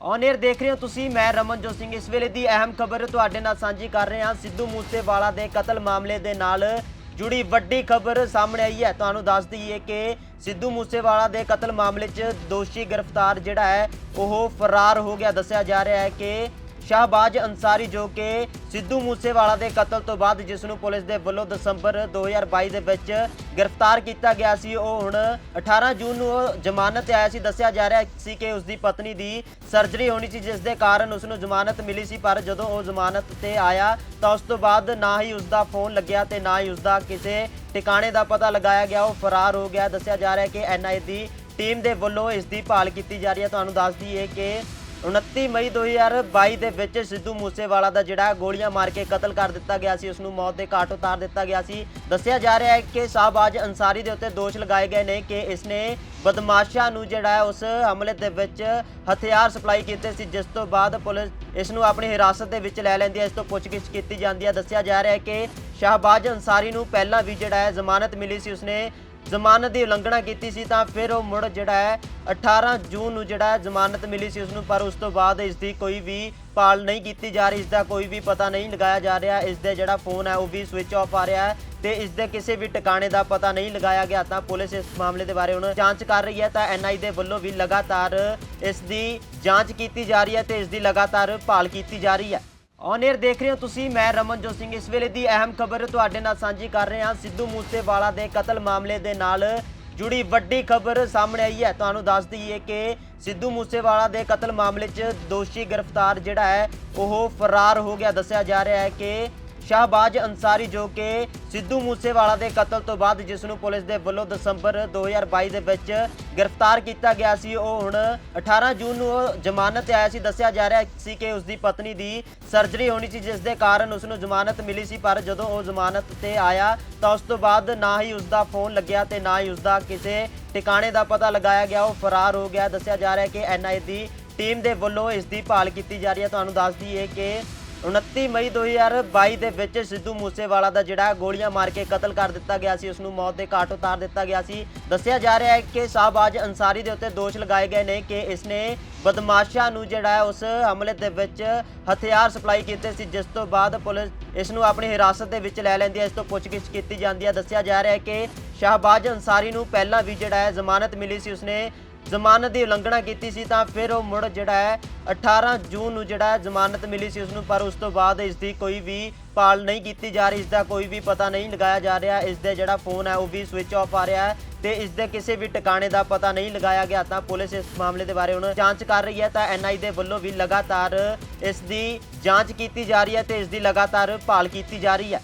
On air ਦੇਖ ਰਹੇ ਹੋ ਤੁਸੀਂ, ਮੈਂ ਰਮਨਜੋਤ ਸਿੰਘ। ਇਸ ਵੇਲੇ ਦੀ ਅਹਿਮ ਖਬਰ ਤੁਹਾਡੇ ਨਾਲ ਸਾਂਝੀ ਕਰ ਰਹੇ ਹਾਂ। ਸਿੱਧੂ ਮੂਸੇਵਾਲਾ ਦੇ ਕਤਲ ਮਾਮਲੇ ਦੇ ਨਾਲ ਜੁੜੀ ਵੱਡੀ ਖਬਰ ਸਾਹਮਣੇ ਆਈ ਹੈ। ਤੁਹਾਨੂੰ ਦੱਸ ਦਈਏ ਕਿ ਸਿੱਧੂ ਮੂਸੇਵਾਲਾ ਦੇ ਕਤਲ ਮਾਮਲੇ 'ਚ ਦੋਸ਼ੀ ਗ੍ਰਿਫਤਾਰ ਜਿਹੜਾ ਹੈ, ਉਹ ਫਰਾਰ ਹੋ ਗਿਆ। ਦੱਸਿਆ ਜਾ ਰਿਹਾ ਹੈ ਕਿ ਸ਼ਾਹਬਾਜ਼ ਅੰਸਾਰੀ ਜੋ ਕਿ ਸਿੱਧੂ ਮੂਸੇਵਾਲਾ ਦੇ ਕਤਲ ਤੋਂ ਬਾਅਦ ਜਿਸ ਨੂੰ ਪੁਲਿਸ ਦੇ ਵੱਲੋਂ ਦਸੰਬਰ 2022 ਦੇ ਵਿੱਚ ਗ੍ਰਿਫਤਾਰ ਕੀਤਾ ਗਿਆ ਸੀ, ਉਹ ਹੁਣ 18 ਜੂਨ ਨੂੰ ਉਹ ਜ਼ਮਾਨਤ ਤੇ ਆਇਆ ਸੀ। ਦੱਸਿਆ ਜਾ ਰਿਹਾ ਸੀ ਕਿ ਉਸ ਦੀ ਪਤਨੀ ਦੀ ਸਰਜਰੀ ਹੋਣੀ ਸੀ, ਜਿਸ ਦੇ ਕਾਰਨ ਉਸ ਨੂੰ ਜ਼ਮਾਨਤ ਮਿਲੀ ਸੀ, ਪਰ ਜਦੋਂ ਉਹ ਜ਼ਮਾਨਤ ਤੇ ਆਇਆ ਤਾਂ ਉਸ ਤੋਂ ਬਾਅਦ ਨਾ ਹੀ ਉਸ ਦਾ ਫੋਨ ਲੱਗਿਆ ਤੇ ਨਾ ਹੀ ਉਸ ਦਾ ਕਿਸੇ ਟਿਕਾਣੇ ਦਾ ਪਤਾ ਲਗਾਇਆ ਗਿਆ। ਉਹ ਫਰਾਰ ਹੋ ਗਿਆ। ਦੱਸਿਆ ਜਾ ਰਿਹਾ ਹੈ ਕਿ ਐਨਆਈ ਦੀ ਟੀਮ ਦੇ ਵੱਲੋਂ ਇਸ ਦੀ ਭਾਲ ਕੀਤੀ ਜਾ ਰਹੀ ਹੈ। ਤੁਹਾਨੂੰ ਦੱਸ ਦਈਏ ਕਿ 29 ਮਈ 2022 ਦੇ ਵਿੱਚ ਸਿੱਧੂ ਮੂਸੇਵਾਲਾ ਦਾ ਜਿਹੜਾ ਗੋਲੀਆਂ ਮਾਰ ਕੇ ਕਤਲ ਕਰ ਦਿੱਤਾ ਗਿਆ ਸੀ ਉਸ ਨੂੰ ਮੌਤ ਦੇ ਘਾਟ ਉਤਾਰ ਦਿੱਤਾ ਗਿਆ ਸੀ। ਦੱਸਿਆ ਜਾ ਰਿਹਾ ਹੈ ਕਿ ਸ਼ਾਹਬਾਜ਼ ਅੰਸਾਰੀ ਦੇ ਉੱਤੇ ਦੋਸ਼ ਲਗਾਏ ਗਏ ਨੇ ਕਿ ਇਸਨੇ ਬਦਮਾਸ਼ਾਂ ਨੂੰ ਜਿਹੜਾ ਹੈ ਉਸ ਹਮਲੇ ਦੇ ਵਿੱਚ ਹਥਿਆਰ ਸਪਲਾਈ ਕੀਤੇ ਸੀ, ਜਿਸ ਤੋਂ ਬਾਅਦ ਪੁਲਿਸ ਇਸ ਨੂੰ ਆਪਣੀ ਹਿਰਾਸਤ ਦੇ ਵਿੱਚ ਲੈ ਲੈਂਦੀ ਹੈ। ਇਸ ਤੋਂ ਪੁੱਛਗਿੱਛ ਕੀਤੀ ਜਾਂਦੀ ਹੈ। ਦੱਸਿਆ ਜਾ ਰਿਹਾ ਹੈ ਕਿ ਸ਼ਾਹਬਾਜ਼ ਅੰਸਾਰੀ ਨੂੰ ਪਹਿਲਾਂ ਵੀ ਜਿਹੜਾ ਹੈ ਜ਼ਮਾਨਤ ਮਿਲੀ ਸੀ, ਉਸਨੇ ਜ਼ਮਾਨਤ ਦੀ ਉਲੰਘਣਾ ਕੀਤੀ ਸੀ ਤਾਂ ਫਿਰ ਉਹ ਮੁੜ ਜਿਹੜਾ ਹੈ 18 ਜੂਨ ਨੂੰ ਜਿਹੜਾ ਜ਼ਮਾਨਤ ਮਿਲੀ ਸੀ ਉਸ ਨੂੰ ਪਰ ਉਸ ਤੋਂ ਬਾਅਦ ਇਸ ਦੀ ਕੋਈ ਵੀ ਪਾਲ ਨਹੀਂ ਕੀਤੀ ਜਾ ਰਹੀ ਇਸ ਦਾ ਕੋਈ ਵੀ ਪਤਾ ਨਹੀਂ ਲਗਾਇਆ ਜਾ ਰਿਹਾ ਇਸ ਦੇ ਜਿਹੜਾ ਫੋਨ ਹੈ, ਉਹ ਵੀ ਸਵਿਚ ਆਫ ਆ ਰਿਹਾ ਹੈ ਤੇ ਇਸ ਦੇ ਕਿਸੇ ਵੀ ਟਿਕਾਣੇ ਦਾ ਪਤਾ ਨਹੀਂ ਲਗਾਇਆ ਗਿਆ ਤਾਂ ਪੁਲਿਸ ਇਸ ਮਾਮਲੇ ਦੇ ਬਾਰੇ ਹੁਣ ਜਾਂਚ ਕਰ ਰਹੀ ਹੈ ਤਾਂ ਐਨਆਈ ਦੇ ਵੱਲੋਂ ਵੀ ਲਗਾਤਾਰ ਇਸ ਦੀ ਜਾਂਚ ਕੀਤੀ ਜਾ ਰਹੀ ਹੈ ਤੇ ਇਸ ਦੀ ਲਗਾਤਾਰ ਭਾਲ ਕੀਤੀ ਜਾ ਰਹੀ ਹੈ। ਔਨ 에ਅਰ ਦੇਖ ਰਹੇ ਹੋ ਤੁਸੀਂ, ਮੈਂ ਰਮਨਜੋਤ ਸਿੰਘ। ਇਸ ਵੇਲੇ ਦੀ ਅਹਿਮ ਖਬਰ ਤੁਹਾਡੇ ਨਾਲ ਸਾਂਝੀ ਕਰ ਰਹੇ ਹਾਂ। ਸਿੱਧੂ ਮੂਸੇਵਾਲਾ ਦੇ ਕਤਲ ਮਾਮਲੇ ਦੇ ਨਾਲ ਜੁੜੀ ਵੱਡੀ ਖਬਰ ਸਾਹਮਣੇ ਆਈ ਹੈ। ਤੁਹਾਨੂੰ ਦੱਸ ਦਈਏ ਕਿ ਸਿੱਧੂ ਮੂਸੇਵਾਲਾ ਦੇ ਕਤਲ ਮਾਮਲੇ 'ਚ ਦੋਸ਼ੀ ਗ੍ਰਿਫਤਾਰ ਜਿਹੜਾ ਹੈ, ਉਹ ਫਰਾਰ ਹੋ ਗਿਆ। ਦੱਸਿਆ ਜਾ ਰਿਹਾ ਹੈ ਕਿ ਸ਼ਾਹਬਾਜ਼ ਅੰਸਾਰੀ ਜੋ ਕਿ ਸਿੱਧੂ ਮੂਸੇਵਾਲਾ ਦੇ ਕਤਲ ਤੋਂ ਬਾਅਦ ਜਿਸ ਨੂੰ ਪੁਲਿਸ ਦੇ ਵੱਲੋਂ ਦਸੰਬਰ 2022 ਦੇ ਵਿੱਚ ਗ੍ਰਿਫਤਾਰ ਕੀਤਾ ਗਿਆ ਸੀ, ਉਹ ਹੁਣ 18 ਜੂਨ ਨੂੰ ਉਹ ਜ਼ਮਾਨਤ ਤੇ ਆਇਆ ਸੀ। ਦੱਸਿਆ ਜਾ ਰਿਹਾ ਸੀ ਕਿ ਉਸ ਦੀ ਪਤਨੀ ਦੀ ਸਰਜਰੀ ਹੋਣੀ ਸੀ, ਜਿਸ ਦੇ ਕਾਰਨ ਉਸ ਨੂੰ ਜ਼ਮਾਨਤ ਮਿਲੀ ਸੀ, ਪਰ ਜਦੋਂ ਉਹ ਜ਼ਮਾਨਤ ਤੇ ਆਇਆ ਤਾਂ ਉਸ ਤੋਂ ਬਾਅਦ ਨਾ ਹੀ ਉਸ ਦਾ ਫੋਨ ਲੱਗਿਆ ਤੇ ਨਾ ਹੀ ਉਸ ਦਾ ਕਿਸੇ ਟਿਕਾਣੇ ਦਾ ਪਤਾ ਲਗਾਇਆ ਗਿਆ। ਉਹ ਫਰਾਰ ਹੋ ਗਿਆ। ਦੱਸਿਆ ਜਾ ਰਿਹਾ ਹੈ ਕਿ ਐਨਆਈ ਦੀ ਟੀਮ ਦੇ ਵੱਲੋਂ ਇਸ ਦੀ ਭਾਲ ਕੀਤੀ ਜਾ ਰਹੀ ਹੈ। ਤੁਹਾਨੂੰ ਦੱਸ ਦਈਏ ਕਿ 29 ਮਈ 2022 ਦੇ ਵਿੱਚ ਸਿੱਧੂ ਮੂਸੇਵਾਲਾ ਦਾ ਜਿਹੜਾ ਗੋਲੀਆਂ ਮਾਰ ਕੇ ਕਤਲ ਕਰ ਦਿੱਤਾ ਗਿਆ ਸੀ ਉਸ ਨੂੰ ਮੌਤ ਦੇ ਘਾਟ ਉਤਾਰ ਦਿੱਤਾ ਗਿਆ ਸੀ। ਦੱਸਿਆ ਜਾ ਰਿਹਾ ਹੈ ਕਿ ਸ਼ਾਹਬਾਜ਼ ਅੰਸਾਰੀ ਦੇ ਉੱਤੇ ਦੋਸ਼ ਲਗਾਏ ਗਏ ਨੇ ਕਿ ਇਸਨੇ ਬਦਮਾਸ਼ਾਂ ਨੂੰ ਜਿਹੜਾ ਹੈ ਉਸ ਹਮਲੇ ਦੇ ਵਿੱਚ ਹਥਿਆਰ ਸਪਲਾਈ ਕੀਤੇ ਸੀ, ਜਿਸ ਤੋਂ ਬਾਅਦ ਪੁਲਿਸ ਇਸ ਨੂੰ ਆਪਣੀ ਹਿਰਾਸਤ ਦੇ ਵਿੱਚ ਲੈ ਲੈਂਦੀ ਹੈ। ਇਸ ਤੋਂ ਪੁੱਛਗਿੱਛ ਕੀਤੀ ਜਾਂਦੀ ਹੈ। ਦੱਸਿਆ ਜਾ ਰਿਹਾ ਹੈ ਕਿ ਸ਼ਾਹਬਾਜ਼ ਅੰਸਾਰੀ ਨੂੰ ਪਹਿਲਾਂ ਵੀ ਜਿਹੜਾ ਹੈ ਜ਼ਮਾਨਤ ਮਿਲੀ ਸੀ, ਉਸਨੇ ਜ਼ਮਾਨਤ ਦੀ ਉਲੰਘਣਾ ਕੀਤੀ ਸੀ ਤਾਂ ਫਿਰ ਉਹ ਮੁੜ ਜਿਹੜਾ ਹੈ 18 ਜੂਨ ਨੂੰ ਜਿਹੜਾ ਜ਼ਮਾਨਤ ਮਿਲੀ ਸੀ ਉਸ ਨੂੰ ਪਰ ਉਸ ਤੋਂ ਬਾਅਦ ਇਸ ਦੀ ਕੋਈ ਵੀ ਪਾਲ ਨਹੀਂ ਕੀਤੀ ਜਾ ਰਹੀ ਇਸ ਦਾ ਕੋਈ ਵੀ ਪਤਾ ਨਹੀਂ ਲਗਾਇਆ ਜਾ ਰਿਹਾ ਇਸ ਦੇ ਜਿਹੜਾ ਫੋਨ ਹੈ, ਉਹ ਵੀ ਸਵਿਚ ਆਫ ਆ ਰਿਹਾ ਹੈ ਤੇ ਇਸ ਦੇ ਕਿਸੇ ਵੀ ਟਿਕਾਣੇ ਦਾ ਪਤਾ ਨਹੀਂ ਲਗਾਇਆ ਗਿਆ ਤਾਂ ਪੁਲਿਸ ਇਸ ਮਾਮਲੇ ਦੇ ਬਾਰੇ ਹੁਣ ਜਾਂਚ ਕਰ ਰਹੀ ਹੈ ਤਾਂ ਐਨਆਈ ਦੇ ਵੱਲੋਂ ਵੀ ਲਗਾਤਾਰ ਇਸ ਦੀ ਜਾਂਚ ਕੀਤੀ ਜਾ ਰਹੀ ਹੈ ਤੇ ਇਸ ਦੀ ਲਗਾਤਾਰ ਭਾਲ ਕੀਤੀ ਜਾ ਰਹੀ ਹੈ।